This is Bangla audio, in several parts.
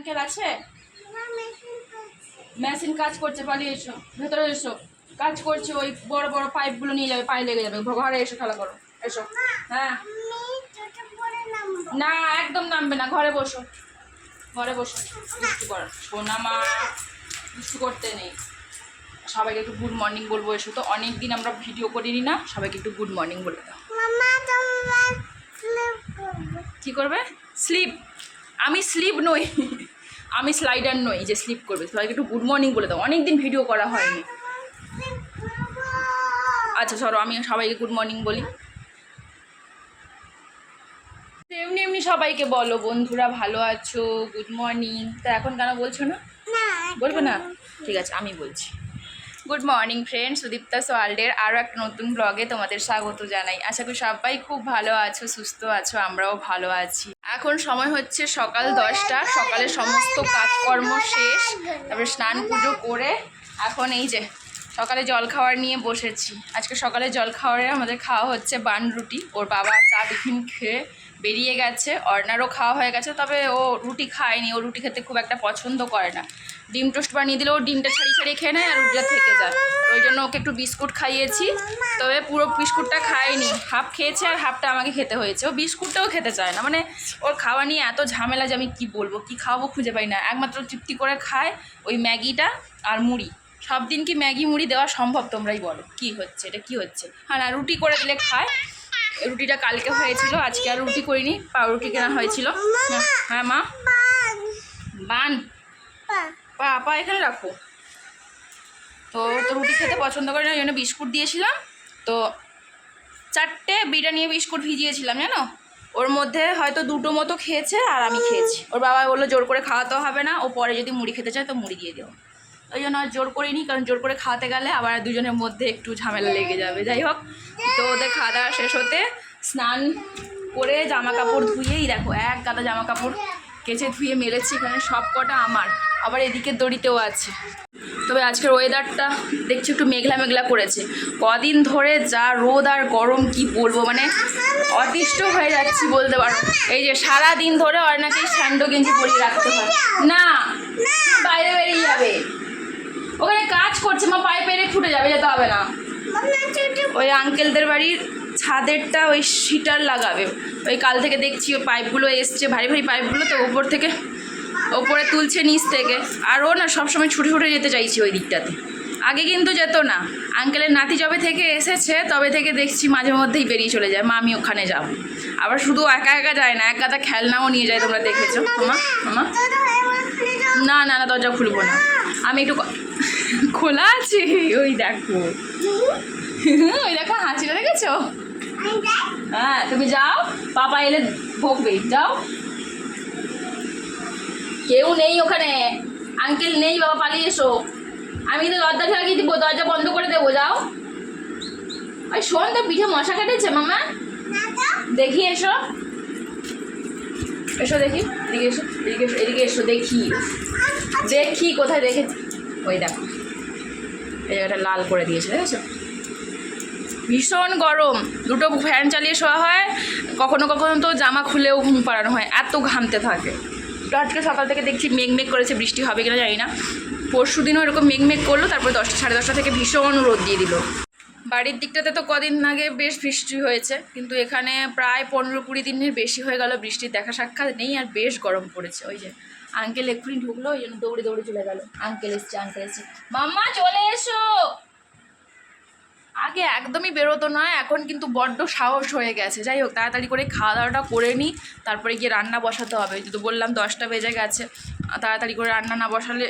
আঙ্কেল আছে? মেশিন কাজ করছে পালিয়ে এসো ভেতরে এসো। কাজ করছে ওই বড় বড় পাইপগুলো নিয়ে যাবে পায়ে লেগে যাবে। ঘরে এসো খেলা করো এসো। হ্যাঁ। না একদম নামবে না ঘরে বসো। ঘরে বসো। দুষ্টু করো সোনা মা দুষ্টু করতে নেই। সবাইকে একটু গুড মর্নিং বলব এসো তো। অনেক দিন আমরা ভিডিও করিনি না সবাইকে একটু গুড মর্নিং বলে দাও। কি করবে? স্লিপ আমি স্লিপ নই। আমি স্লাইডার নই যে স্লিপ করবে। সবাইকে একটু গুড মর্নিং বলে দাও। অনেক দিন ভিডিও করা হয়নি। আচ্ছা সরো আমি সবাইকে গুড মর্নিং বলি। এমনি এমনি সবাইকে বলো বন্ধুরা ভালো আছো? গুড মর্নিং তা এখন কেন বলছো না? বলবে না? ঠিক আছে আমি বলছি। গুড মর্নিং ফ্রেন্ড সুদীপ্তা সোয়ালডের আরও একটা নতুন ব্লগে তোমাদের স্বাগত জানাই। আশা করি সবাই খুব ভালো আছো, সুস্থ আছো, আমরাও ভালো আছি। এখন সময় হচ্ছে সকাল দশটা, সকালে সমস্ত কাজকর্ম শেষ, তারপরে স্নান পুজো করে, এখন এই যে সকালে জল খাওয়ার নিয়ে বসেছি। আজকে সকালে জল খাওয়ারে আমাদের খাওয়া হচ্ছে বান রুটি। ওর বাবা চা টিফিন খেয়ে বেরিয়ে গেছে। অর্ণারও খাওয়া হয়ে গেছে, তবে ও রুটি খায়নি। ও রুটি খেতে খুব একটা পছন্দ করে না। ডিম টোস্ট বানিয়ে দিলে ও ডিমটা ছাড়িয়ে ছাড়িয়ে খেয়ে নেয় আর রুটিটা থেকে যায়। ওই জন্য ওকে একটু বিস্কুট খাইয়েছি। তবে পুরো বিস্কুটটা খায়নি। হাফ খেয়েছে আর হাফটা আমাকে খেতে হয়েছে। ও বিস্কুটটাও খেতে চায় না। মানে ওর খাওয়া নিয়ে এত ঝামেলা যে আমি কি বলব? কি খাওয়াবো খুঁজে পাই না। একমাত্র তৃপ্তি করে খায় ওই ম্যাগিটা আর মুড়ি। সব দিন কি ম্যাগি মুড়ি দেওয়া সম্ভব তোমরাই বলো? কি হচ্ছে? এটা কি হচ্ছে? হ্যাঁ না রুটি করে দিলে খায়। রুটিটা কালকে হয়েছিল আজকে আর রুটি করিনি পাউরুটি কেনা হয়েছিল। হ্যাঁ, হ্যাঁ মা। বান। পা। পা এখানে রাখো। তো তো রুটি খেতে পছন্দ করে না ওই জন্য বিস্কুট দিয়েছিলাম। তো চারটে বিরিয়ানি বিস্কুট ভিজিয়েছিলাম জানো? ওর মধ্যে হয়তো দুটো মতো খেয়েছে আর আমি খেয়েছি। ওর বাবা বলল জোর করে খাওয়াতেও হবে না ও পরে যদি মুড়ি খেতে চায় তো মুড়ি দিয়ে দেবো ওই জন্য আর জোর করিনি, কারণ জোর করে খাওয়াতে গেলে আবার দুজনের মধ্যে একটু ঝামেলা লেগে যাবে। যাই হোক, তো ওদের খাওয়া দাওয়া শেষ হতে স্নান করে জামা কাপড় ধুয়েই দেখো, এক গাদা জামা কাপড় কেচে ধুয়ে মেলেছি এখানে সব কটা আমার, আবার এদিকে দড়িতেও আছে। তবে আজকের ওয়েদারটা দেখছি একটু মেঘলা মেঘলা করেছে। কদিন ধরে যা রোদ আর গরম, কি বলব মানে অতিষ্ঠ হয়ে যাচ্ছি বলতে পারো। এই যে সারা দিন ধরে অর্ণাকে স্যান্ডো গেঞ্জি পরিয়ে রাখতে হয়। না, বাইরে বেরিয়ে যাবে। করছে মা পায়ে পেরে ফুটে যাবে যেতে হবে না। ওই আঙ্কেলদের বাড়ির ছাদেরটা ওই সিটার লাগাবে। ওই কাল থেকে দেখছি ওই পাইপগুলো এসছে ভারী ভারী পাইপগুলো তো ওপর থেকে ওপরে তুলছে নিচ থেকে। আর ও না সবসময় ছুটে ছুটে যেতে চাইছি ওই দিকটাতে। আগে কিন্তু যেত না। আঙ্কেলের নাতি যবে থেকে এসেছে তবে থেকে দেখছি মাঝে মধ্যেই বেরিয়ে চলে যায়। মা আমি ওখানে যাব। আবার শুধু একা একা যায় না এক গাদা খেলনাও নিয়ে যায় তোমরা দেখেছ। মামা মামা না না না দরজা খুলবো না। আমি একটু খোলা আছে? ওই দেখো। ওই দেখো হাসিটা দেখেছ? হ্যাঁ তুমি যাও, পাপা এলে ভোগবে। যাও। কেউ নেই ওখানে। আঙ্কেল নেই, বাবা পালিয়ে এসো। আমি কিন্তু দরজা লাগিয়ে দিব, দরজা বন্ধ করে দেবো, যাও। ওই শোন তো, পিঠে মশা কেটেছে, মামা। দেখি এসো। এসো দেখি, এদিকে এসো এদিকে এসো এদিকে এসো, দেখি। দেখি কোথায় দেখেছি ওই দেখো। এই জায়গাটা লাল করে দিয়েছে, দেখেছ? ভীষণ গরম। দুটো ফ্যান চালিয়ে শোয়া হয়, কখনো কখনো তো জামা খুলেও ঘুম পাড়ানো হয়, এত ঘামতে থাকে। তো আজকে সকাল থেকে দেখছি মেঘ মেঘ করেছে, বৃষ্টি হবে কিনা জানি না। পরশু দিনও এরকম মেঘ মেঘ করল, তারপরে দশটা সাড়ে দশটা থেকে ভীষণ রোদ দিয়ে দিল। বাড়ির দিকটাতে তো কদিন আগে বেশ বৃষ্টি হয়েছে, কিন্তু এখানে প্রায় পনেরো কুড়ি দিনের বেশি হয়ে গেল বৃষ্টির দেখা সাক্ষাৎ, নেই আর বেশ গরম পড়েছে, ওই যে। আঙ্কেল এক্ষুনি ঢুকলো, ওই জন্য দৌড়ে দৌড়ে চলে গেল। আঙ্কেল এসছে আঙ্কেল এসছে। মাম্মা, চলে এসো! আগে একদমই বেরোতো না, এখন কিন্তু বড্ড সাহস হয়ে গেছে। যাই হোক, তাড়াতাড়ি করে খাওয়া দাওয়াটা করে নিই তারপরে গিয়ে রান্না বসাতে হবে। যদি বললাম, দশটা বেজে গেছে। তাড়াতাড়ি করে রান্না না বসালে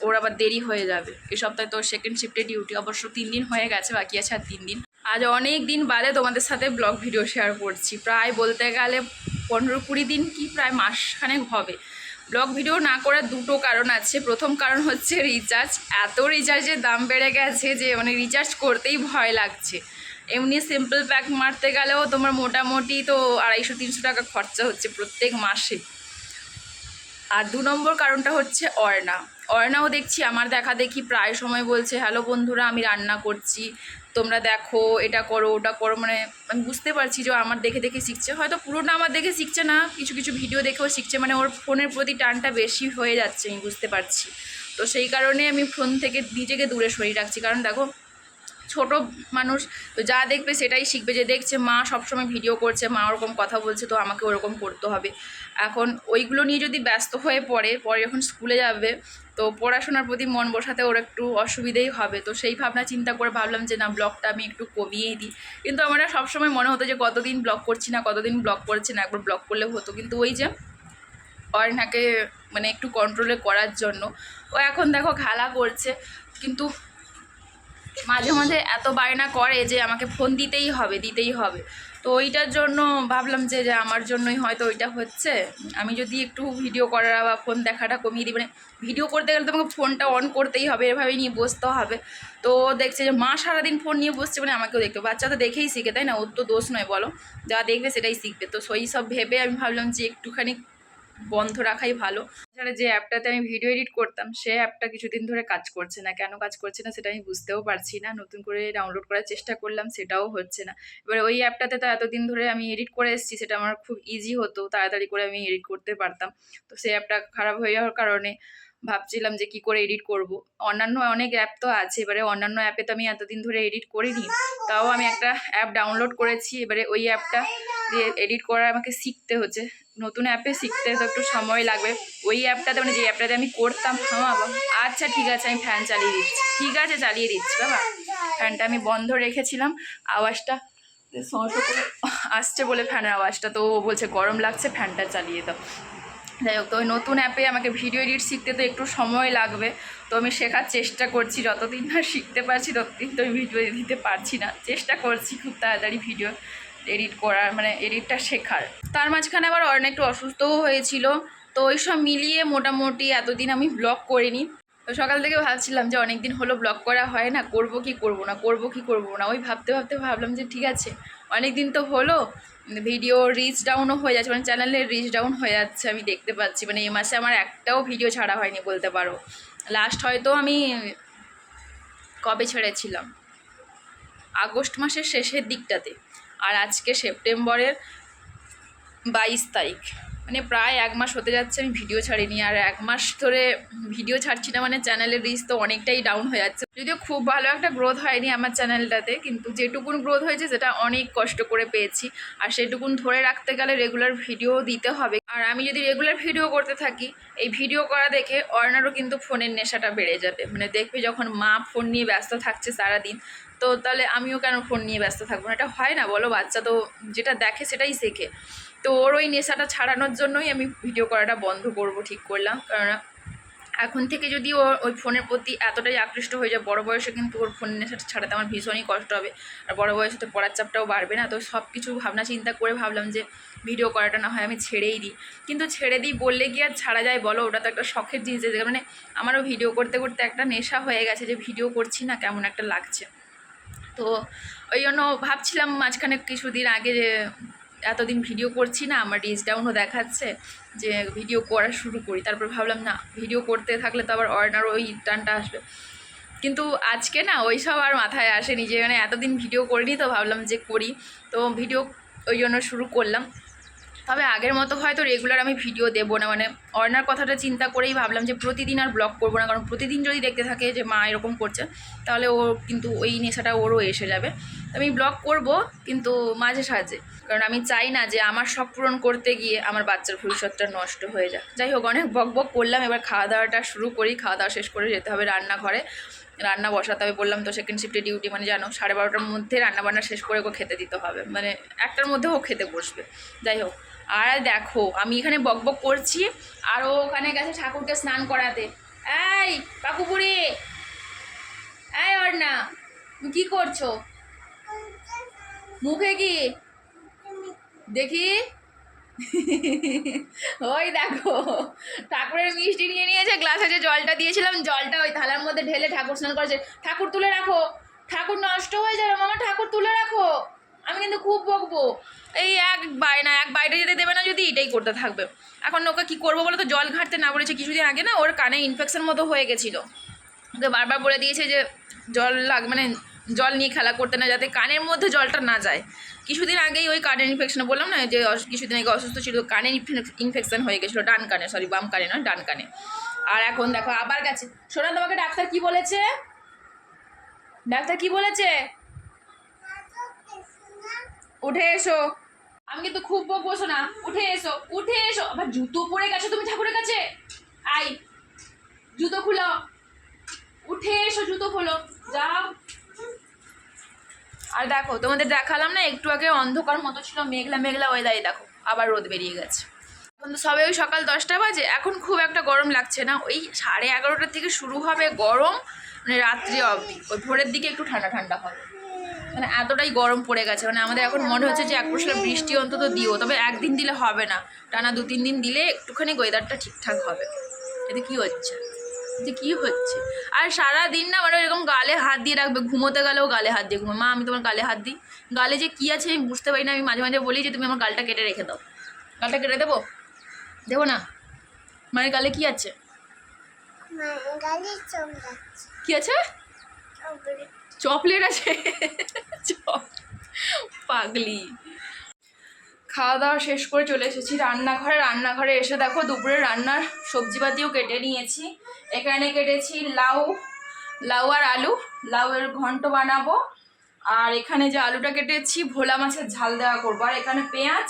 ওর আবার দেরি হয়ে যাবে। এ সপ্তাহে তো সেকেন্ড শিফটে ডিউটি অবশ্য তিন দিন হয়ে গেছে, বাকি আছে আর তিন দিন। আজ অনেক দিন বাদে তোমাদের সাথে ব্লগ ভিডিও শেয়ার করছি। প্রায় বলতে গেলে পনেরো কুড়ি দিন কি প্রায় মাসখানেক হবে। ব্লগ ভিডিও না করার দুটো কারণ আছে। প্রথম কারণ হচ্ছে রিচার্জ এত রিচার্জের দাম বেড়ে গেছে যে মানে রিচার্জ করতেই ভয় লাগছে। এমনি সিম্পল প্যাক মারতে গেলেও তোমার মোটামুটি তো আড়াইশো তিনশো টাকা খরচা হচ্ছে প্রত্যেক মাসে। আর দু নম্বর কারণটা হচ্ছে অর্ণা। অর্ণাও দেখছি, আমার দেখা দেখি প্রায় সময় বলছে, হ্যালো বন্ধুরা, আমি রান্না করছি। তোমরা দেখো, এটা করো, ওটা করো মানে আমি বুঝতে পারছি যে আমার দেখে দেখে শিখছে। হয়তো পুরোটা আমার দেখে শিখছে না, কিছু কিছু ভিডিও দেখেও শিখছে মানে ওর ফোনের প্রতি টানটা বেশি হয়ে যাচ্ছে, আমি বুঝতে পারছি। তো সেই কারণে আমি ফোন থেকে নিজেকে দূরে সরিয়ে রাখছি। কারণ দেখো ছোট মানুষ, তো যা দেখবে সেটাই শিখবে যে দেখছে মা সবসময় ভিডিও করছে, মা ওরকম কথা বলছে, তো আমাকে ওরকম করতে হবে। এখন ওইগুলো নিয়ে যদি ব্যস্ত হয়ে পড়ে, পরে যখন স্কুলে যাবে, তো পড়াশোনার প্রতি মন বসাতে ওর একটু অসুবিধেই হবে। তো সেই ভাবনা চিন্তা করে ভাবলাম যে না ব্লগটা আমি একটু কমিয়েই দিই। কিন্তু আমার সবসময় মনে হতো যে কতদিন ব্লগ করছি না, কতদিন ব্লগ করছি না, একবার ব্লগ করলে হতো। কিন্তু ওই যে অর্ণাকে মানে একটু কন্ট্রোলে করার জন্য, ও এখন দেখো খেলা করছে। কিন্তু মাঝে মাঝে এত বায়না করে যে আমাকে ফোন দিতেই হবে দিতেই হবে। তো ওইটার জন্য ভাবলাম যে আমার জন্যই হয়তো ওইটা হচ্ছে। আমি যদি একটু ভিডিও করা বা ফোন দেখাটা কমিয়ে দিই মানে ভিডিও করতে গেলে তো আমাকে ফোনটা অন করতেই হবে, এভাবেই নিয়ে বসতে হবে। তো দেখছে যে, মা সারাদিন ফোন নিয়ে বসছে মানে আমাকেও দেখতে বাচ্চা তো দেখেই শিখে, তাই না? ওর তো দোষ নয়, বলো। যা দেখবে সেটাই শিখবে। তো সেই সব ভেবে আমি ভাবলাম যে, একটুখানি বন্ধ রাখাই ভালো। এছাড়া যে অ্যাপটাতে আমি ভিডিও এডিট করতাম, সে অ্যাপটা কিছুদিন ধরে কাজ করছে না। কেন কাজ করছে না সেটা আমি বুঝতেও পারছি না। নতুন করে ডাউনলোড করার চেষ্টা করলাম, সেটাও হচ্ছে না। এবার ওই অ্যাপটাতে তো এতদিন ধরে আমি এডিট করে এসেছি, সেটা আমার খুব ইজি হতো। তাড়াতাড়ি করে আমি এডিট করতে পারতাম। তো সেই অ্যাপটা খারাপ হয়ে যাওয়ার কারণে ভাবছিলাম যে কি করে এডিট করব। অন্যান্য অনেক অ্যাপ তো আছে, এবারে অন্যান্য অ্যাপে তো আমি এতদিন ধরে এডিট করিনি। তাও আমি একটা অ্যাপ ডাউনলোড করেছি, এবারে ওই অ্যাপটা দিয়ে এডিট করা আমাকে শিখতে হচ্ছে। নতুন অ্যাপে শিখতে তো একটু সময় লাগবে। ওই অ্যাপটাতে মানে যে অ্যাপটাতে আমি করতাম হ্যাঁ বাবা। আচ্ছা ঠিক আছে, আমি ফ্যান চালিয়ে দিচ্ছি। ঠিক আছে, চালিয়ে দিচ্ছি, বাবা। ফ্যানটা আমি বন্ধ রেখেছিলাম। আওয়াজটা আসছে বলে ফ্যানের আওয়াজটা, তো ও বলছে, গরম লাগছে ফ্যানটা চালিয়ে দাও। যাই হোক, তো ওই নতুন অ্যাপে আমাকে ভিডিও এডিট শিখতে তো একটু সময় লাগবে, তো আমি শেখার চেষ্টা করছি, যতদিন না শিখতে পারছি ততদিন তো আমি ভিডিও দিতে পারছি না। চেষ্টা করছি খুব তাড়াতাড়ি ভিডিও এডিট করার মানে এডিটটা শেখার। তার মাঝখানে আবার অনেক একটু অসুস্থও হয়েছিল, তো ওই সব মিলিয়ে মোটামুটি এতদিন আমি ব্লগ করিনি। তো সকাল থেকে ভাবছিলাম যে অনেক দিন হলো ব্লগ করা হয় না, করব কি করব না, করব কি করব না, ওই ভাবতে ভাবতে ভাবলাম যে ঠিক আছে অনেক দিন তো হলো ভিডিও রিচ ডাউনও হয়ে যাচ্ছে মানে চ্যানেলের রিচ ডাউন হয়ে যাচ্ছে, আমি দেখতে পাচ্ছি। মানে এ মাসে আমার একটাও ভিডিও ছাড়া হয়নি বলতে পারো। লাস্ট হয়তো আমি কবে ছেড়েছিলাম? আগস্ট মাসের শেষের দিকটাতে। আর আজকে সেপ্টেম্বরের বাইশ তারিখ। মানে প্রায় এক মাস হতে যাচ্ছে, আমি ভিডিও ছাড়িনি। আর এক মাস ধরে ভিডিও ছাড়ছি না মানে চ্যানেলের রিচ তো অনেকটাই ডাউন হয়ে যাচ্ছে। যদিও খুব ভালো একটা গ্রোথ হয়নি আমার চ্যানেলটাতে কিন্তু যেটুকুন গ্রোথ হয়েছে সেটা অনেক কষ্ট করে পেয়েছি। আর সেটুকুন ধরে রাখতে গেলে রেগুলার ভিডিও দিতে হবে। আর আমি যদি রেগুলার ভিডিও করতে থাকি, এই ভিডিও করা দেখে অর্ণারও কিন্তু ফোনের নেশাটা বেড়ে যাবে। মানে দেখবে যখন মা ফোন নিয়ে ব্যস্ত থাকছে সারাদিন, তো তাহলে আমিও কেন ফোন নিয়ে ব্যস্ত থাকব না? এটা হয় না, বলো, বাচ্চা তো যেটা দেখে সেটাই শেখে। তো ওর ওই নেশাটা ছাড়ানোর জন্যই আমি ভিডিও করাটা বন্ধ করব, ঠিক করলাম। কারণ এখন থেকে যদি ও ওই ফোনের প্রতি এতটাই আকৃষ্ট হয়ে যায়, বড় বয়সে কিন্তু ওর ফোনের নেশাটা ছাড়াতে আমার ভীষণই কষ্ট হবে। আর বড় বয়সে তো পড়ার চাপটাও বাড়বে না, তো সব কিছু ভাবনা চিন্তা করে ভাবলাম যে ভিডিও করাটা না হয় আমি ছেড়েই দিই। কিন্তু ছেড়ে দিই বললে কি আর ছাড়া যায় বলো? ওটা তো একটা শখের জিনিস, যে মানে আমারও ভিডিও করতে করতে একটা নেশা হয়ে গেছে যে ভিডিও করছি না, কেমন একটা লাগছে। তো ওই জন্য ভাবছিলাম মাঝখানে কিছুদিন আগে যে এতদিন ভিডিও করছি না, আমার রিচ ডাউনও দেখাচ্ছে যে ভিডিও করা শুরু করি। তারপর ভাবলাম, না ভিডিও করতে থাকলে তো আবার অর্ডার ওই টানটা আসবে। কিন্তু আজকে না, ওই সব আর মাথায় আসেনি যে মানে এতদিন ভিডিও করিনি তো ভাবলাম যে করি। তো ভিডিও ওই জন্য শুরু করলাম। তবে আগের মতো হয়তো রেগুলার আমি ভিডিও দেবো না। মানে অর্ণার কথাটা চিন্তা করেই ভাবলাম যে প্রতিদিন আর ব্লগ করব না, কারণ প্রতিদিন যদি দেখতে থাকে যে মা এরকম করছে, তাহলে ও কিন্তু ওই নেশাটা ওরও এসে যাবে। আমি ব্লগ করব কিন্তু মাঝে সাঝে, কারণ আমি চাই না যে আমার শখ পূরণ করতে গিয়ে আমার বাচ্চার ভবিষ্যৎটা নষ্ট হয়ে যাক। যাই হোক, অনেক বক বক করলাম, এবার খাওয়া দাওয়াটা শুরু করি, খাওয়া দাওয়া শেষ করে যেতে হবে রান্নাঘরে। রান্না বসাতে হবে বললাম তো সেকেন্ড শিফটে ডিউটি মানে জানো, সাড়ে বারোটার মধ্যে রান্না বান্না শেষ করে ওকে খেতে দিতে হবে। মানে একটার মধ্যে ও খেতে বসবে। যাই হোক। আর দেখো, আমি এখানে বক বক করছি, আর ও ওখানে গেছে ঠাকুরকে স্নান করাতে। এই পাকুপুরি এই অর্ণা, তুমি কি করছ? মুখে কি? দেখি। ওই দেখো, ঠাকুরের মিষ্টি নিয়ে নিয়েছে গ্লাসে যে জলটা দিয়েছিলাম, জলটা ওই থালার মধ্যে ঢেলে ঠাকুর স্নান করেছে। ঠাকুর তুলে রাখো, ঠাকুর নষ্ট হয়ে যাবে, মামা, ঠাকুর তুলে রাখো। আমি কিন্তু খুব বকবো। এই এক বাই না, এক বাইরে যেতে দেবে না যদি এটাই করতে থাকবে। এখন ওকে কী করব বলো তো? জল ঘাটতে না বলেছে কিছুদিন আগে না, ওর কানে ইনফেকশন মতো হয়ে গেছিল। ওকে বারবার বলে দিয়েছে যে, জল লাগ মানে জল নিয়ে খেলা করতে না, যাতে কানের মধ্যে জলটা না যায়। কিছুদিন আগেই ওই কানের ইনফেকশন বললাম না, যে কিছুদিন আগে অসুস্থ ছিল, কানের ইনফেকশন হয়ে গেছিল ডান কানে সরি বাম কানে নয়, ডান কানে। আর এখন দেখো, আবার গেছে। শোনা তোমাকে ডাক্তার কি বলেছে? ডাক্তার কি বলেছে? উঠে এসো। আমি কিন্তু খুব বকবো না। উঠে এসো উঠে এসো। আবার জুতো পরে গেছো তুমি ঠাকুরের কাছে? আই, জুতো খুলো। উঠে এসো, জুতো খোলো। যাও। আর দেখো, তোমাদের দেখালাম না, একটু আগে অন্ধকার মতো ছিল, মেঘলা মেঘলা ওয়েদারে দেখো, আবার রোদ বেরিয়ে গেছে। এখন তো সবে ওই সকাল দশটা বাজে, এখন খুব একটা গরম লাগছে না। ওই সাড়ে এগারোটার থেকে শুরু হবে গরম মানে রাত্রি অবধি। ওই ভোরের দিকে একটু ঠান্ডা ঠান্ডা হবে। মানে এতটাই গরম পড়ে গেছে। মানে আমাদের এখন মনে হচ্ছে যে এক পশলা বৃষ্টি অন্তত দিও তবে একদিন দিলে হবে না। টানা দু তিন দিন দিলে একটুখানি ওয়েদারটা ঠিকঠাক হবে। এতে কি হচ্ছে? যে কী হচ্ছে? আর সারা দিন না মানে এরকম গালে হাত দিয়ে রাখবে ঘুমোতে গেলেও গালে হাত দিয়ে ঘুমো মা আমি তোমার গালে হাত দিই। গালে যে কী আছে আমি বুঝতে পারি না আমি মাঝে মাঝে বলি যে তুমি আমার গালটা কেটে রেখে দাও। গালটা কেটে দেবো? দেবো না? মানে গালে কী আছে? কি আছে? চকলেট আছে। পাগলি। খাওয়া দাওয়া শেষ করে চলে এসেছি রান্নাঘরে। রান্নাঘরে এসে দেখো দুপুরে রান্নার সবজিপাতিও কেটে নিয়েছি। এখানে কেটেছি লাউ লাউ আর আলু। লাউয়ের ঘন্ট বানাবো। আর এখানে যে আলুটা কেটেছি, ভোলা মাছের ঝাল দেওয়া করব। আর এখানে পেঁয়াজ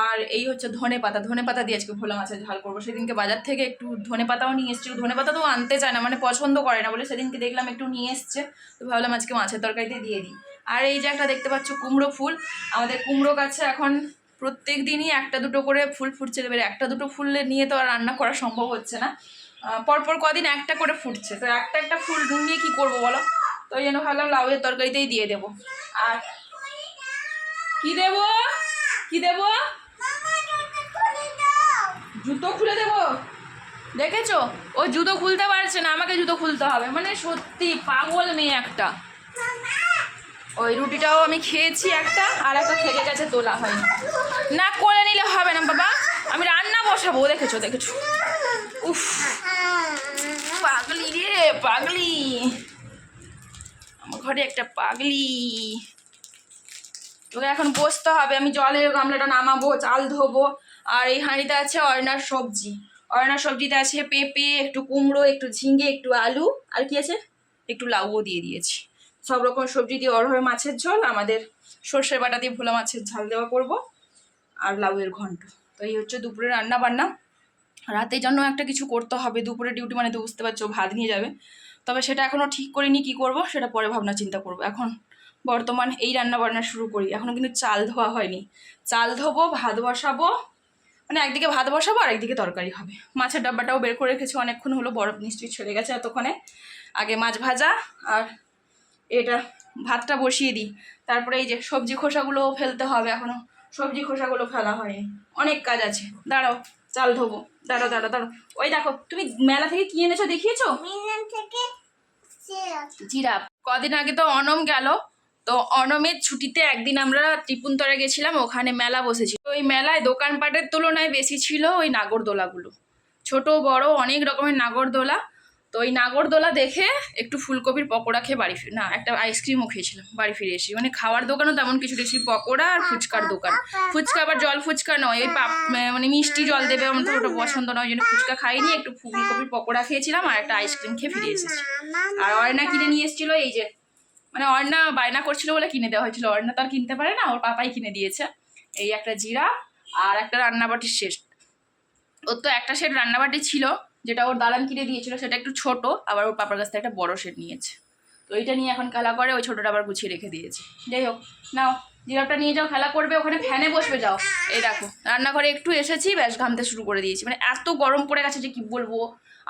আর এই হচ্ছে ধনে পাতা ধনে পাতা দিয়ে আজকে ভোলা মাছের ঝাল করব। সেদিনকে বাজার থেকে একটু ধনে পাতাও নিয়ে এসেছিল ধনে পাতা তো আনতে চায় না মানে পছন্দ করে না বলে সেদিনকে দেখলাম একটু নিয়ে এসছে। তো ভাবলাম আজকে মাছের তরকারিতে দিয়ে দিই। আর এই যে একটা দেখতে পাচ্ছ কুমড়ো ফুল। আমাদের কুমড়ো গাছে এখন প্রত্যেক দিনই একটা দুটো করে ফুল ফুটছে এবারে একটা দুটো ফুল নিয়ে তো আর রান্না করা সম্ভব হচ্ছে না। পরপর কদিন একটা করে ফুটছে। তো একটা একটা ফুল নিয়ে কি করব বলো? তো ওই জন্য ভাবলাম লাউয়ের তরকারিতেই দিয়ে দেবো। আর কি দেবো? কি দেবো? জুতো খুলে দেবো। দেখেছ? ও জুতো খুলতে পারছে না, আমাকে জুতো খুলতে হবে। মানে সত্যি পাগল মেয়ে একটা। ওই রুটিটাও আমি খেয়েছি একটা, আর একটা থেকে গেছে তোলা হয়নি। না করে নিলে হবে না বাবা। আমি রান্না বসাবো, দেখেছ দেখেছ? উফ, পাগলি রে, পাগলি। আমার ঘরে একটা পাগলি। তোকে এখন বসতে হবে, আমি জলের গামলাটা নামাবো, চাল ধোবো, আর এই হাঁড়িতে আছে অয়নার সবজি। অয়নার সবজিতে আছে পেঁপে, একটু কুমড়ো, একটু ঝিঙ্গে একটু আলু, আর কি আছে? একটু লাউও দিয়ে দিয়েছি। সব রকম সবজি দিয়ে অরহর মাছের ঝোল, আমাদের সর্ষে বাটা দিয়ে ভোলা মাছের ঝাল দেওয়া করব, আর লাউয়ের ঘন্ট। তো এই হচ্ছে দুপুরে রান্না বান্না রাতের জন্য একটা কিছু করতে হবে, দুপুরে ডিউটি মানে তো বুঝতে পারছ, ভাত নিয়ে যাবে। তবে সেটা এখনও ঠিক করিনি, কি করব, সেটা পরে ভাবনা চিন্তা করব। এখন বর্তমান এই রান্না বান্না শুরু করি। এখনও কিন্তু চাল ধোয়া হয়নি। চাল ধোবো ভাত বসাবো মানে একদিকে ভাত বসাবো আর একদিকে তরকারি হবে। মাছের ডাব্বাটাও বের করে রেখেছি অনেকক্ষণ হলো বরফ নিশ্চয়ই ছেড়ে গেছে এতক্ষণে। আগে মাছ ভাজা আর এটা ভাতটা বসিয়ে দিই। তারপরে এই যে সবজি খোসাগুলোও ফেলতে হবে এখনও সবজি খোসাগুলো ফেলা হয়নি। অনেক কাজ আছে। দাঁড়াও চাল ধোবো। দাঁড়াও দাঁড়াও দাঁড়াও। ওই দেখো তুমি মেলা থেকে কি এনেছো দেখিয়েছো? জিরাফ। কদিন আগে তো অনম গেল। তো অনমের ছুটিতে একদিন আমরা ত্রিপুণতরে গেছিলাম, ওখানে মেলা বসেছিল। ওই মেলায় দোকানপাটের তুলনায় বেশি ছিল ওই নাগরদোলাগুলো। ছোট, বড়, অনেক রকমের নাগরদোলা। তো ওই নাগরদোলা দেখে একটু ফুলকপির পকোড়া খেয়ে বাড়ি ফিরে না, একটা আইসক্রিমও খেয়েছিলাম, বাড়ি ফিরে এসে। মানে খাওয়ার দোকানও তেমন কিছু দেখছি, পকোড়া আর ফুচকার দোকান। ফুচকা আবার জল ফুচকা নয় ওই পাপ মানে মিষ্টি জল দেবে আমার তো ওটা পছন্দ নয় জন্য ফুচকা খাইনি, একটু ফুলকপির পকোড়া খেয়েছিলাম আর একটা আইসক্রিম খেয়ে ফিরে এসেছি। আর অয়না কিনে নিয়ে এসেছিল, এই যে মানে অর্ণা বায়না করছিল বলে কিনে দেওয়া হয়েছিল। অর্ণা তো আর কিনতে পারে না, ওর পাপাই কিনে দিয়েছে। এই একটা জিরা আর একটা রান্নাবাটির সেট ওর তো একটা সেট রান্নাবাটি ছিল, যেটা ওর দালান কিনে দিয়েছিল, সেটা একটু ছোট, আবার ওর পাপার কাছ থেকে একটা বড় সেট নিয়েছে। তো এইটা নিয়ে এখন খেলা করে, ওই ছোটোটা আবার গুছিয়ে রেখে দিয়েছে। যাই হোক, নাও জিরাপটা নিয়ে যাও, খেলা করবে, ওখানে ফ্যানে বসবে, যাও। এই দেখো, রান্নাঘরে একটু এসেছি, ব্যাস ঘামতে শুরু করে দিয়েছি। মানে এত গরম পড়ে গেছে যে কি বলব,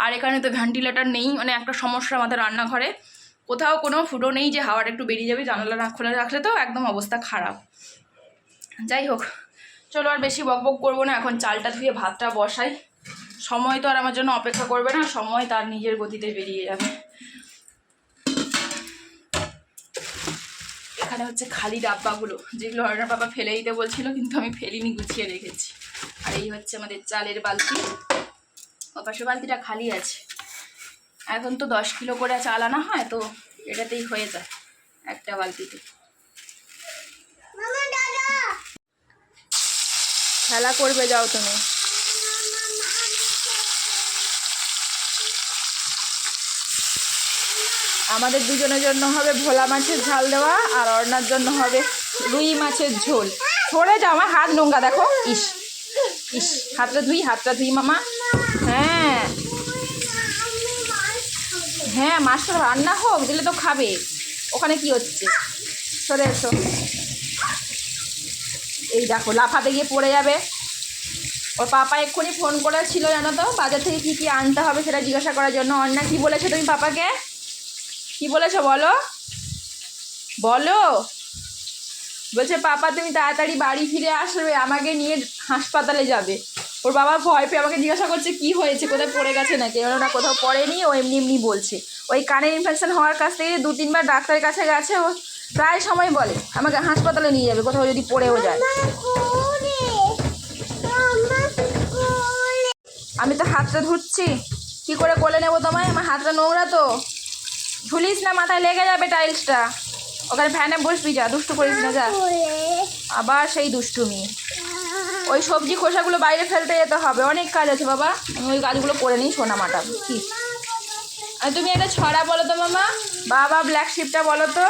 আর এখানে তো ভেন্টিলেটার নেই মানে একটা সমস্যা আমাদের রান্নাঘরে। কোথাও কোনো ফুটো নেই যে হাওয়াটা একটু বেরিয়ে যাবে, জানালা না খোলা রাখলে তো একদম অবস্থা খারাপ। যাই হোক, চলো আর বেশি বক বক করব না, এখন চালটা ধুয়ে ভাতটা বসাই। সময় তো আর আমার জন্য অপেক্ষা করবে না, সময় তার নিজের গতিতে বেরিয়ে যাবে। এখানে হচ্ছে খালি ডাব্বাগুলো, যেগুলো অর্ণার বাবা ফেলে দিতে বলছিল, কিন্তু আমি ফেলিনি, গুছিয়ে রেখেছি। আর এই হচ্ছে আমাদের চালের বালতি। ওপাশে বালতিটা খালি আছে। এখন তো দশ কিলো করে চাল আনা হয়, তো এটাতেই হয়ে যায় একটা বালতিতে। খেলা করবে, যাও তুমি। আমাদের দুজনের জন্য হবে ভোলা মাছের ঝাল দেওয়া, আর অর্ণার জন্য হবে রুই মাছের ঝোল। সরে যাও, আমার হাত নোংরা, দেখো। ইস ইস, হাতটা ধুই হাতটা ধুই, মামা হ্যাঁ হ্যাঁ মাছটা রান্না হোক, দিলে তো খাবে। ওখানে কি হচ্ছে? সরে এসো। এই দেখো, লাফাতে গিয়ে পড়ে যাবে। ওর পাপা এক্ষুনি ফোন করেছিল, জানো তো? বাজার থেকে কী কী আনতে হবে সেটা জিজ্ঞাসা করার জন্য। অন্যা কি বলেছ তুমি পাপাকে? কি বলেছ বলো? বলো। বলছে, পাপা, তুমি তাড়াতাড়ি বাড়ি ফিরে আসবে। আমাকে নিয়ে হাসপাতালে যাবে। ওর বাবা ভয় পেয়ে আমাকে জিজ্ঞাসা করছে কি হয়েছে? কোথায় পড়ে গেছে নাকি? এবার ওটা কোথাও পড়েনি ও এমনি এমনি বলছে। ওই কানের ইনফেকশন হওয়ার কাছ থেকে দু তিনবার ডাক্তারের কাছে গেছে ও প্রায় সময় বলে আমাকে হাসপাতালে নিয়ে যাবে কোথাও যদি পড়েও যায়। আমি তো হাতটা ধুচ্ছি কি করে কোলে নেব তোমায়? আমার হাতটা নোংরা তো। ঝুলিস না মাথায় লেগে যাবে টাইলসটা ওখানে ফ্যানে বসবি যা দুষ্টু করিস না যা। আবার সেই দুষ্টুমি। ওই সবজি খোসাগুলো বাইরে ফেলতে যেতে হবে। অনেক কাজ আছে বাবা। আমি ওই কাজগুলো করে নিই সোনা মাটা। কি আর তুমি একটা ছড়া বলো তো মামা। বাবা ব্ল্যাক শিপটা বলো তো।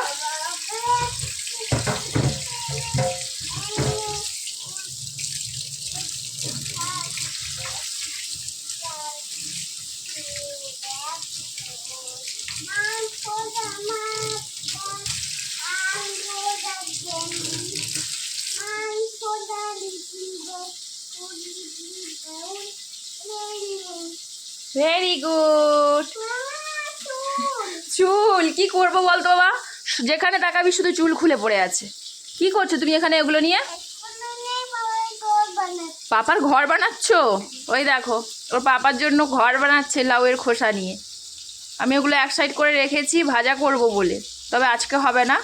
ভেরি গুড চুল, কি করব বলতো বাবা? যেখানে তাকাবি শুধু চুল খুলে পড়ে আছে। কি করছ তুমি এখানে এগুলো নিয়ে? পাপার ঘর বানাচ্ছ? ওই দেখো, ওর পাপার জন্য ঘর বানাচ্ছে লাউয়ের খোসা নিয়ে। আমি ওগুলো এক সাইড করে রেখেছি, ভাজা করব বলে। তবে আজকে হবে না।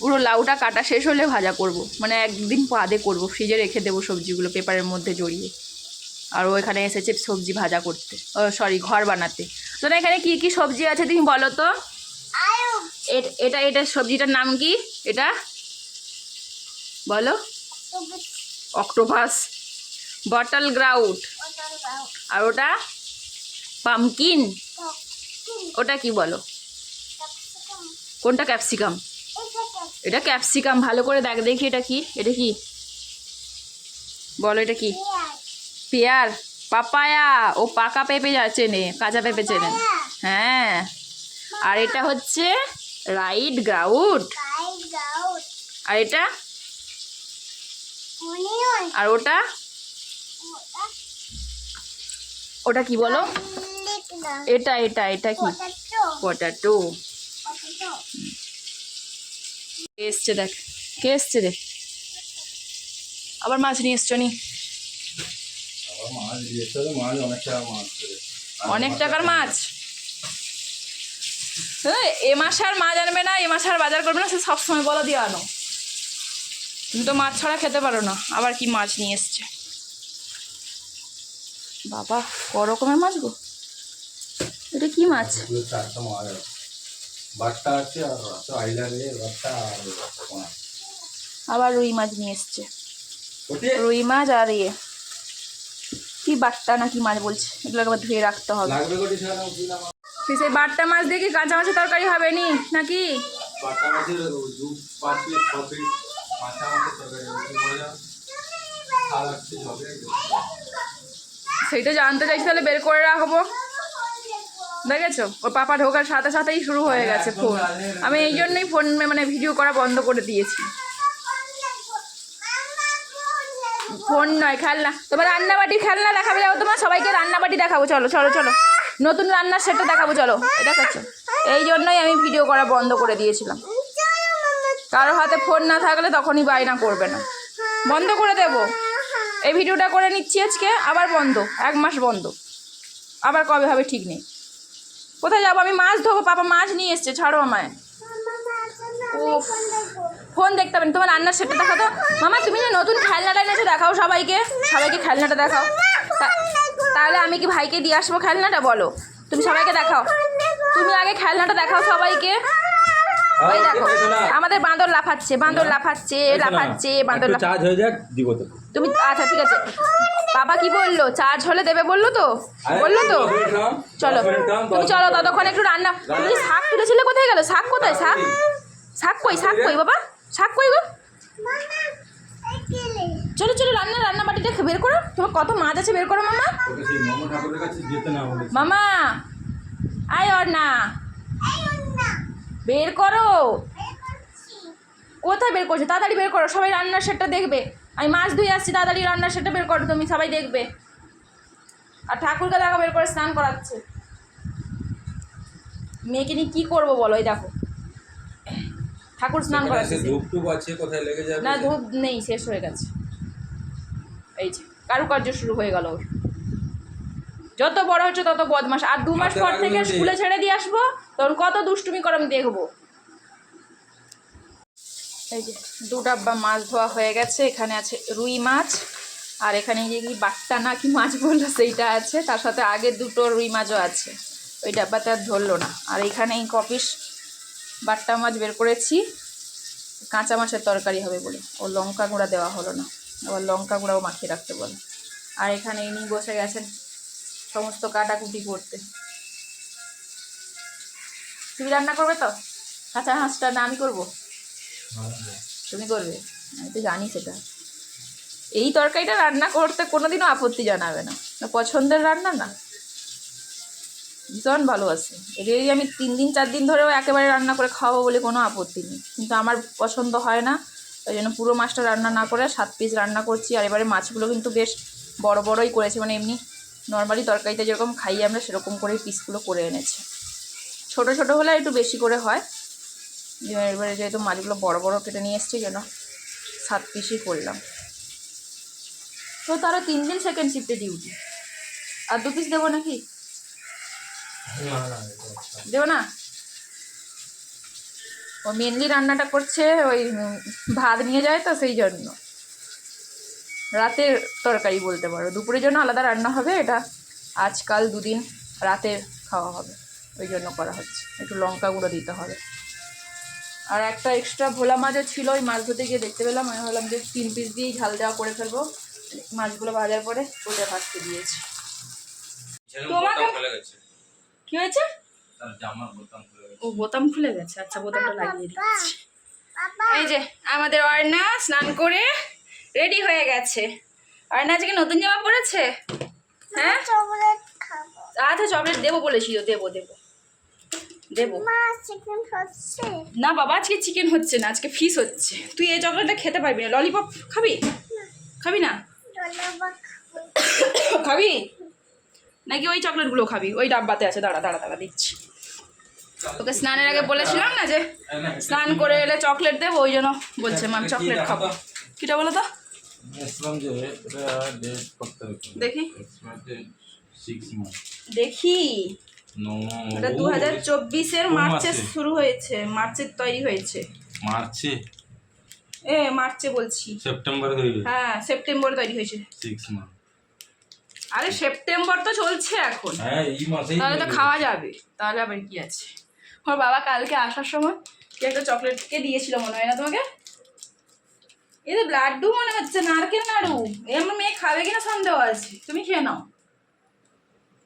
পুরো লাউটা কাটা শেষ হলে ভাজা করব। মানে একদিন বাদে করব, ফ্রিজে রেখে দেবো সবজিগুলো, পেপারের মধ্যে জড়িয়ে। আর ও এখানে এসেছে সবজি ভাজা করতে। ও সরি ঘর বানাতে। তো না এখানে কি কি সবজি আছে তুমি বলো তো? এটা এটা সবজিটার নাম কি? এটা? বলো। অক্টোপাস। Bottle grout. আর ওটা? পামকিন। ওটা কি বলো? কোনটা ক্যাপসিকাম? এটা ক্যাপসিকাম। ভালো করে দেখ, দেখি এটা কি এটা কি? বলো এটা কি? পেয়ার পাপায়া ও পাকা পেঁপে যা চেনে কাঁচা পেঁপে চেনে। হ্যাঁ। আর এটা হচ্ছে রাইট গ্রাউট। আর এটা? আর ওটা? ওটা? কি বলো? এটা এটা এটা কি? পটাটো। কে এসছে দেখ? কে এসছে দেখ আবার মাছ নিয়ে এসছো নি? মাছ দিয়েছে মাছ অনেক টাকা মাছ অনেক টাকার মাছ। হ্যাঁ, এ মাসে আর মাছ আনবে না এ মাসে আর বাজার করবে না সে সবসময় বলো দিয়ে আনো। তুমি তো মাছ ছাড়া খেতে পারো না আবার কি মাছ নিয়ে এসছে? বাবা ক রকমের মাছ গো। এটা কি মাছ? আবার রুই মাছ নিয়ে এসছে। রুই মাছ আর ইয়ে কি বাট্টা না কি মাছ বলছে? এগুলো একবার ধুয়ে রাখতে হবে। সেই বাট্টা মাছ দিয়ে কি কাঁচা মাছের তরকারি হবে। নি নাকি সেইটা জানতে চাইছি তাহলে বের করে রাখব। দেখেছ? ওর পাপা ঢোকার সাথে সাথেই শুরু হয়ে গেছে ফোন। আমি এই জন্যই ফোন মানে ভিডিও করা বন্ধ করে দিয়েছি। ফোন নয়, খেলনা। তোমার রান্নাবাটি খেলনা দেখাবে, যাব তোমার সবাইকে রান্নাবাটি দেখাবো, চলো চলো চলো। নতুন রান্নার সেটা দেখাবো, চলো, এটা দেখাচ্ছ এই জন্যই আমি ভিডিও করা বন্ধ করে দিয়েছিলাম। কারও হাতে ফোন না থাকলে তখনই বায়না করবে না। বন্ধ করে দেবো। এই ভিডিওটা করে নিচ্ছি আজকে, আবার বন্ধ, এক মাস বন্ধ। আবার কবে হবে ঠিক নেই। কোথায় যাব? আমি মাছ ধোবো, পাপা মাছ নিয়ে এসছে, ছাড়ো আমায়। উফ। ফোন দেখতে হবে না। তোমার রান্নার সেটা দেখা তো মামা তুমি যে নতুন খেলনাটা এনেছো দেখাও সবাইকে। সবাইকে খেলনাটা দেখাও। তাহলে আমি কি ভাইকে দিয়ে আসব খেলনাটা? বলো। তুমি সবাইকে দেখাও। তুমি আগে খেলনাটা দেখাও সবাইকে। ওই দেখো আমাদের বাঁদর লাফাচ্ছে বাঁদর লাফাচ্ছে লাফাচ্ছে বাঁদর লাফাচ্ছে চার্জ হয়ে যাক দিব তো। তুমি আচ্ছা ঠিক আছে। বাবা কি বলল? চার্জ হলে দেবে বলল তো? বলল তো? চলো। তুমি চলো ততক্ষণ একটু রান্না তুমি শাক তুলেছিলে কোথায় গেল? শাক কোথায়? শাক? শাক কই? শাক কই বাবা? শাক কই গো? চলো চলো রান্না রান্না বাটিটা বের করো। তোমার কত মাছ আছে বের করো মামা। মামা ঠাকুরের কাছে না আয় না বের করো। কোথায় বের করছ? তাড়াতাড়ি বের করো সবাই রান্নার সেটটা দেখবে। আমি মাছ ধুয়ে আসছি তাড়াতাড়ি রান্নার সেটটা বের করো তুমি সবাই দেখবে। আর ঠাকুরকে দেখা বের করে স্নান করাচ্ছে। মেয়েকে নিয়ে কী করব বলো এই দেখো। ঠাকুর স্নান করাচ্ছে সে ধূপ টুপ আছে কোথায় লেগে যাবে না ধূপ নেই শেষ হয়ে গেছে। এই যে কারুকার্য শুরু হয়ে গেল ওর। যত বড় হচ্ছে তত বদমাস আর দু মাস পর থেকে স্কুলে ছেড়ে দিয়ে আসব তখন কত দুষ্টুমি করে আমি দেখব। এই যে দু ডাব্বা মাছ ধোয়া হয়ে গেছে এখানে আছে রুই মাছ আর এখানে যে কি বাট্টা না কি মাছ বলল সেইটা আছে তার সাথে আগে দুটো রুই মাছও আছে। ওই ডাব্বাতে আর ধরলো না। আর এখানে এই কপিস বাট্টা মাছ বের করেছি। কাঁচা মাছের তরকারি হবে বলে। ও লঙ্কা গুঁড়া দেওয়া হলো না। আবার লঙ্কা গুঁড়াও মাখিয়ে রাখতে বলে। আর এখানে ইনি বসে গেছেন সমস্ত কাটাকুটি করতে। তুমি রান্না করবে তো? কাঁচা হাঁসটা না আমি করব? তুমি করবে? আমি তো জানি সেটা। এই তরকারিটা রান্না করতে কোনোদিনও আপত্তি জানাবে না। পছন্দের রান্না না। ভীষণ ভালোবাসে এটাই আমি তিন দিন চার দিন ধরেও একেবারে রান্না করে খাওয়াবো বলে কোনো আপত্তি নেই। কিন্তু আমার পছন্দ হয় না, ওই জন্য পুরো মাছটা রান্না না করে সাত পিস রান্না করছি। আর এবারে মাছগুলো কিন্তু বেশ বড় বড়ই করেছে। মানে এমনি নর্মালি তরকারিতে যেরকম খাই আমরা, সেরকম করেই পিসগুলো করে এনেছে। ছোট ছোট হলে একটু বেশি করে হয়। এবার যেহেতু মাছগুলো বড় বড় কেটে নিয়ে এসছি যেন সাত পিসই করলাম। তো তারা তিন দিন সেকেন্ড শিফটে ডিউটি আর দু পিস দেবো নাকি? দেবো না? ও মেনলি রান্নাটা করছে ওই ভাত নিয়ে যায় তো সেই জন্য। রাতের তরকারি বলতে পারো। দুপুরের জন্য আলাদা রান্না হবে এটা। আজকাল দুদিন রাতের খাওয়া হবে। ওই জন্য করা হচ্ছে। একটু লঙ্কা গুঁড়ো দিতে হবে। আর একটা এক্সট্রা ভোলা মাছও ছিল ওই মাছ ধরতে গিয়ে দেখতে পেলাম। আমি ভাবলাম যে তিন পিস দিয়েই ঝাল দেওয়া করে ফেলব। মাছগুলো ভাজার পরে ওটা ভাজতে দিয়েছি। তোমাকে- কি হয়েছে? ও বোতাম খুলে গেছে। আচ্ছা বোতামটা লাগিয়ে দিচ্ছি। এই যে আমাদের অর্ণা স্নান করে রেডি হয়ে গেছে। অর্ণা আজকে নতুন জামা পরেছে? হ্যাঁ? আচ্ছা চকলেট দেবো বলেছিল দেবো দেবো। দেবো। মা না বাবা আজকে চিকেন হচ্ছে না আজকে ফিশ হচ্ছে। তুই এই চকলেটটা খেতে পারবি না। ললিপপ খাবি? খাবি না? খাবি? নাকি ওই চকলেটগুলো খাবি? ওই ডাব্বাতে আছে দাঁড়া দাঁড়া দাঁড়া দিচ্ছি তোকে স্নানের আগে বলেছিলাম না যে স্নান করে এলে চকলেট দেবো ওই জন্য বলছে ম্যাম চকলেট খাব। কিটা বলো তো? দেখি। দেখি। এটা দু হাজার চব্বিশের মার্চে শুরু হয়েছে মার্চের তৈরি হয়েছে। মার্চে? এ মার্চে বলছি। সেপ্টেম্বরে হয়ে হ্যাঁ সেপ্টেম্বরে তৈরি হয়েছে। সিক্স মান্থ আরে সেপ্টেম্বর তো চলছে এখন। হ্যাঁ তাহলে তো খাওয়া যাবে। তাহলে আবার কি আছে? ওর বাবা কালকে আসার সময় কি একটা চকলেট কে দিয়েছিল মনে হয় না তোমাকে? তো লাড্ডু মনে হচ্ছে নারকেল নাড়ু এ আমার মেয়ে খাবে কিনা সন্দেহ আছে। তুমি খেয়ে নাও।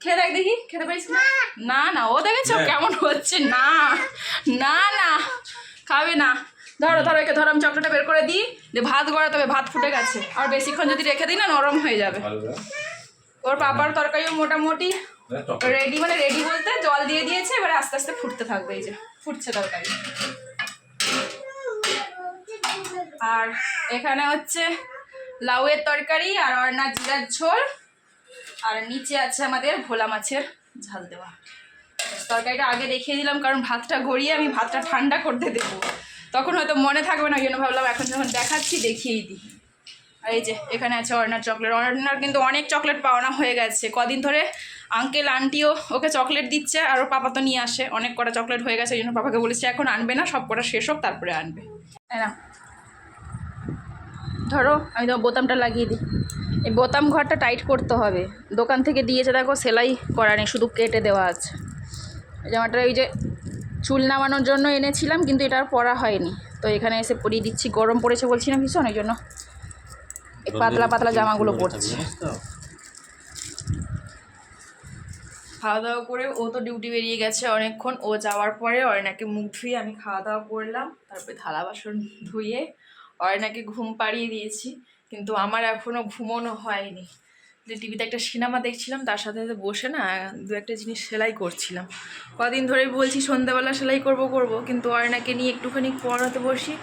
খেয়ে দেখ দেখি খেতে পারিস না না না ও দেখেছ দেখ। কেমন হচ্ছে। না না না। খাবে না। ধরো ধরো একে ধরো আমি চকলেটটা বের করে দিই। দিয়ে ভাত গড়াতে হবে ভাত ফুটে গেছে। আর বেশিক্ষণ যদি রেখে দিই না নরম হয়ে যাবে। ওর পাপার তরকারিও মোটামুটি রেডি মানে রেডি বলতে জল দিয়ে দিয়েছে এবারে আস্তে আস্তে ফুটতে থাকবে এই যে ফুটছে তরকারি। আর এখানে হচ্ছে লাউয়ের তরকারি আর অর্ণা জিরার ঝোল। আর নিচে আছে আমাদের ভোলা মাছের ঝাল দেওয়া। তরকারিটা আগে দেখিয়ে দিলাম কারণ ভাতটা গড়িয়ে আমি ভাতটা ঠান্ডা করতে দেবো। তখন হয়তো মনে থাকবে না ওই জন্য ভাবলাম এখন যখন দেখাচ্ছি দেখিয়েই দিই। এই যে, এখানে আছে অর্ণার চকলেট। অর্ণার কিন্তু অনেক চকলেট পাওনা হয়ে গেছে। কদিন ধরে আঙ্কেল আন্টিও ওকে চকলেট দিচ্ছে আর ওর পাপা তো নিয়ে আসে। অনেক কটা চকলেট হয়ে গেছে, এই জন্য পাপাকে বলেছে, এখন আনবে না, সব কটা শেষ হোক, তারপরে আনবে। তাই না ধরো, আমি তোমার বোতামটা লাগিয়ে দিই। এই বোতাম ঘরটা টাইট করতে হবে। দোকান থেকে দিয়েছে, দেখো, সেলাই করা নেই, শুধু কেটে দেওয়া আছে। জামাটা ওই যে চুল নামানোর জন্য এনেছিলাম, কিন্তু এটা আর পরা হয়নি। তো এখানে এসে পরিয়ে দিচ্ছি, গরম পড়েছে বলছিলাম ভীষণ ওই জন্য এই পাতলা পাতলা জামাগুলো পরছি। খাওয়া দাওয়া করে ও তো ডিউটি বেরিয়ে গেছে অনেকক্ষণ ও যাওয়ার পরে অরেনাকে মুখ ধুয়ে আমি খাওয়া দাওয়া করলাম তারপরে থালা বাসন ধুয়ে অরেনাকে ঘুম পাড়িয়ে দিয়েছি কিন্তু আমার এখনও ঘুমোনো হয়নি। যে টিভিতে একটা সিনেমা দেখছিলাম, তার সাথে সাথে বসে না দু একটা জিনিস সেলাই করছিলাম। কদিন ধরেই বলছি, সন্ধ্যাবেলা সেলাই করব করব। কিন্তু অয়নাকে নিয়ে একটুখানি পড়াতে বসি।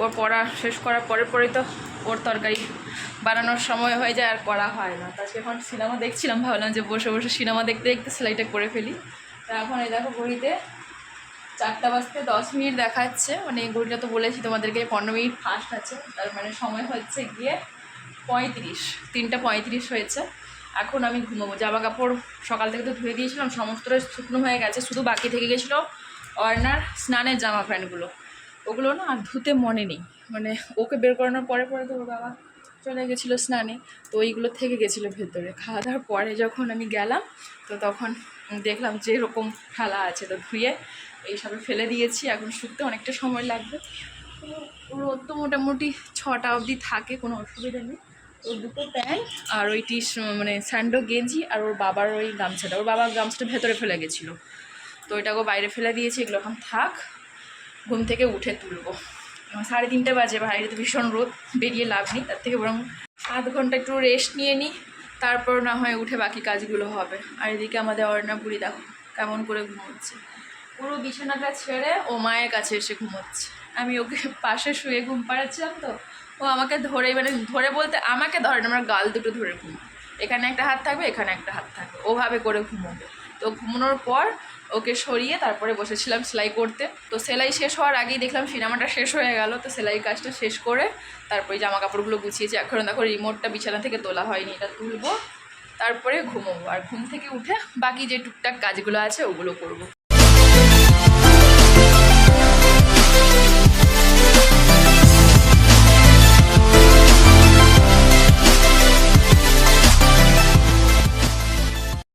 ওর পড়া শেষ করার পরে পরে তো ওর তরকারি বানানোর সময় হয়ে যায়, আর করা হয় না। তাকে এখন সিনেমা দেখছিলাম, ভাবলাম যে বসে বসে সিনেমা দেখতে দেখতে সেলাইটা করে ফেলি। তা এখন এই দেখো ঘড়িতে চারটা বাজতে দশ মিনিট দেখাচ্ছে। মানে ঘড়িটা তো বলেছি তোমাদেরকে, পনেরো মিনিট ফাস্ট আছে। তার মানে সময় হচ্ছে গিয়ে পঁয়ত্রিশ, তিনটা পঁয়ত্রিশ হয়েছে। এখন আমি ঘুমোবো। জামা কাপড় সকাল থেকে তো ধুয়ে দিয়েছিলাম, সমস্তটা শুকনো হয়ে গেছে। শুধু বাকি থেকে গেছিল অর্নার স্নানের জামা প্যান্টগুলো। ওগুলো না আর ধুতে মনে নেই। মানে ওকে বের করানোর পরে পরে তো ওর বাবা চলে গেছিল স্নানে। তো ওইগুলো থেকে গেছিল ভেতরে। খাওয়া দাওয়ার পরে যখন আমি গেলাম, তো তখন দেখলাম যে এরকম ফেলা আছে। তো ধুয়ে এইসবে ফেলে দিয়েছি। এখন শুকতে অনেকটা সময় লাগবে। রোদ তো মোটামুটি ছটা অবধি থাকে, কোনো অসুবিধা নেই। ওর দুটো প্যান্ট আর ওই টি মানে স্যান্ডো, গেঞ্জি আর ওর বাবার ওই গামছাটা। ওর বাবার গামছাটা ভেতরে ফেলে গেছিল। তো ওইটাকে বাইরে ফেলে দিয়েছি। এগুলো এখন থাক, ঘুম থেকে উঠে তুলবো। সাড়ে তিনটে বাজে, বাইরে তো ভীষণ রোদ, বেরিয়ে লাভ নেই। তার থেকে বরং আধ ঘণ্টা একটু রেস্ট নিয়ে নিই তারপর না হয় উঠে বাকি কাজগুলো হবে। আর এদিকে আমাদের অর্ণাপুরি দেখো, কেমন করে ঘুমোচ্ছে। পুরো বিছানাটা ছেড়ে ও মায়ের কাছে এসে ঘুমোচ্ছে। আমি ওকে পাশে শুয়ে ঘুম পাড়াচ্ছিলাম তো ও আমাকে ধরে মানে ধরে বলতে আমাকে ধরে না, আমার গাল দুটো ধরে ঘুম এখানে একটা হাত থাকবে এখানে একটা হাত থাকবে। ওভাবে করে ঘুমোবে। তো ঘুমানোর পর ওকে সরিয়ে তারপরে বসেছিলাম সেলাই করতে। তো সেলাই শেষ হওয়ার আগেই দেখলাম সিনেমাটা শেষ হয়ে গেল। তো সেলাই কাজটা শেষ করে তারপরে জামা কাপড়গুলো গুছিয়েছি। এখন দেখো রিমোটটা বিছানা থেকে তোলা হয়নি এটা তুলবো। তারপরে ঘুমোবো। আর ঘুম থেকে উঠে বাকি যে টুকটাক কাজগুলো আছে ওগুলো করব।